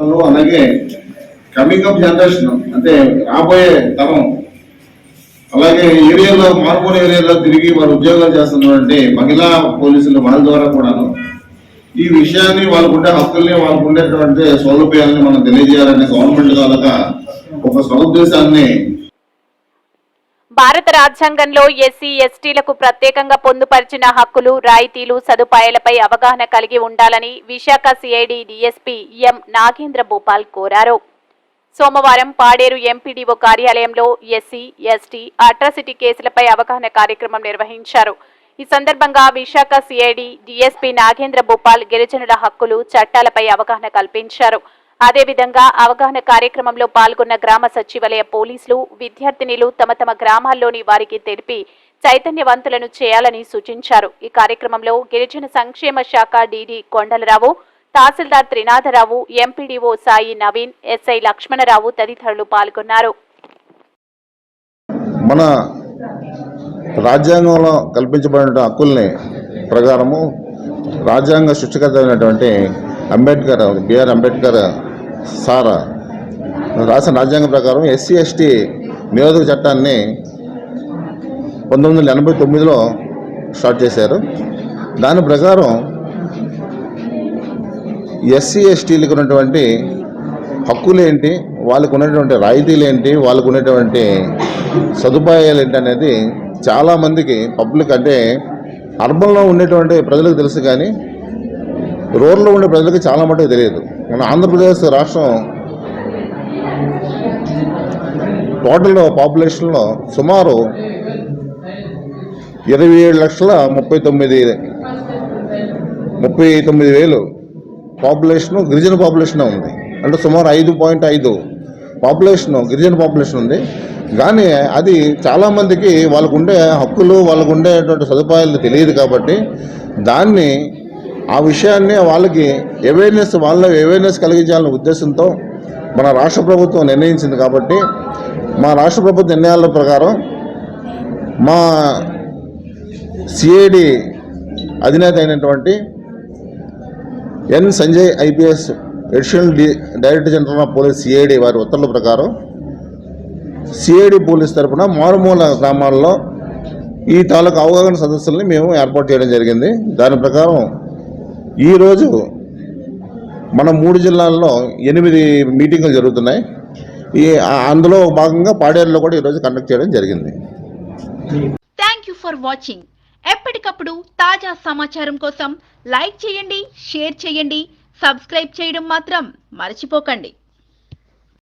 అలాగే coming up generation అంటే రాబోయే తరం అలాగే ఏరియాలో మార్పుల ఏరియాలో తిరిగి వారు ఉద్యోగాలు చేస్తున్నటువంటి మహిళా పోలీసులు వాళ్ళ ద్వారా కూడాను ఈ విషయాన్ని వాళ్ళకుండే హక్కుల్ని వాళ్ళకుండేటువంటి సౌలభ్యాలని మనం తెలియజేయాలనే గవర్నమెంట్ కాలక ఒక సదుద్దేశాన్ని భారత రాజ్యాంగంలో ఎస్సీ ఎస్టీలకు ప్రత్యేకంగా పొందుపరిచిన హక్కులు రాయితీలు సదుపాయాలపై అవగాహన కలిగి ఉండాలని Visakha CID DSP M Nagendra Bhupal కోరారు. సోమవారం పాడేరు ఎంపీడీఓ కార్యాలయంలో ఎస్సీ ఎస్టీ అట్రాసిటీ కేసులపై అవగాహన కార్యక్రమం నిర్వహించారు. ఈ సందర్భంగా విశాఖ సిఐడి డిఎస్పీ నాగేంద్ర భూపాల్ గిరిజనుల హక్కులు చట్టాలపై అవగాహన కల్పించారు. అదేవిధంగా అవగాహన కార్యక్రమంలో పాల్గొన్న గ్రామ సచివాలయ పోలీసులు విద్యార్థినిలు తమ తమ గ్రామాల్లోని వారికి తెలిపి చైతన్యవంతులను చేయాలని సూచించారు. ఈ కార్యక్రమంలో గిరిజన సంక్షేమ శాఖ డీడీ కొండలరావు తహసీల్దార్ త్రినాథరావు ఎంపీడీఓ సాయి నవీన్ ఎస్ఐ లక్ష్మణరావు తదితరులు పాల్గొన్నారు. మన రాజ్యాంగంలో కల్పించబడిన హక్కుల్ని ప్రకారము రాజ్యాంగ సృష్టికర్త అయినటువంటి అంబేద్కర్ బిఆర్ అంబేద్కర్ సారా. రాసిన రాజ్యాంగం ప్రకారం ఎస్సీ ఎస్టీ నిరోధక చట్టాన్ని పంతొమ్మిది వందల ఎనభై తొమ్మిదిలో స్టార్ట్ చేశారు. దాని ప్రకారం ఎస్సీ ఎస్టీలకు ఉన్నటువంటి హక్కులు ఏంటి వాళ్ళకు ఉన్నటువంటి రాయితీలు ఏంటి వాళ్ళకు ఉన్నటువంటి సదుపాయాలు ఏంటి అనేది చాలామందికి పబ్లిక్ అంటే అర్బన్లో ఉండేటువంటి ప్రజలకు తెలుసు కానీ రూరల్లో ఉండే ప్రజలకు చాలా మటుకు తెలియదు. మన ఆంధ్రప్రదేశ్ రాష్ట్రం టోటల్ పాపులేషన్లో సుమారు ఇరవై ఏడు లక్షల ముప్పై తొమ్మిది ముప్పై తొమ్మిది వేలు పాపులేషన్ గిరిజన పాపులేషన్ ఉంది. అంటే సుమారు ఐదు పాయింట్ ఐదు పాపులేషన్ గిరిజన పాపులేషన్ ఉంది. కానీ అది చాలామందికి వాళ్ళకు ఉండే హక్కులు వాళ్ళకు ఉండేటువంటి సదుపాయాలు తెలియదు కాబట్టి దాన్ని ఆ విషయాన్ని వాళ్ళకి అవేర్నెస్ వాళ్ళ అవేర్నెస్ కలిగించాలనే ఉద్దేశంతో మన రాష్ట్ర ప్రభుత్వం నిర్ణయించింది కాబట్టి మా రాష్ట్ర ప్రభుత్వ నిర్ణయాల ప్రకారం మా సిఐడి అధినేత అయినటువంటి N Sanjay IPS additional D director general of police CID వారి ఉత్తర్వుల ప్రకారం సిఐడి పోలీస్ తరఫున మారుమూల గ్రామాల్లో ఈ తాలూకు అవగాహన సదస్సుల్ని మేము ఏర్పాటు చేయడం జరిగింది. దాని ప్రకారం ఈరోజు మన మూడు జిల్లాల్లో ఎనిమిది మీటింగులు జరుగుతున్నాయి. ఈ అందులో భాగంగా పాడేరులో కూడా ఈరోజు కండక్ట్ చేయడం జరిగింది. థ్యాంక్ యూ ఫర్ వాచింగ్ ఎప్పటికప్పుడు తాజా సమాచారం కోసం లైక్ చేయండి షేర్ చేయండి సబ్స్క్రైబ్ చేయడం మాత్రం మర్చిపోకండి.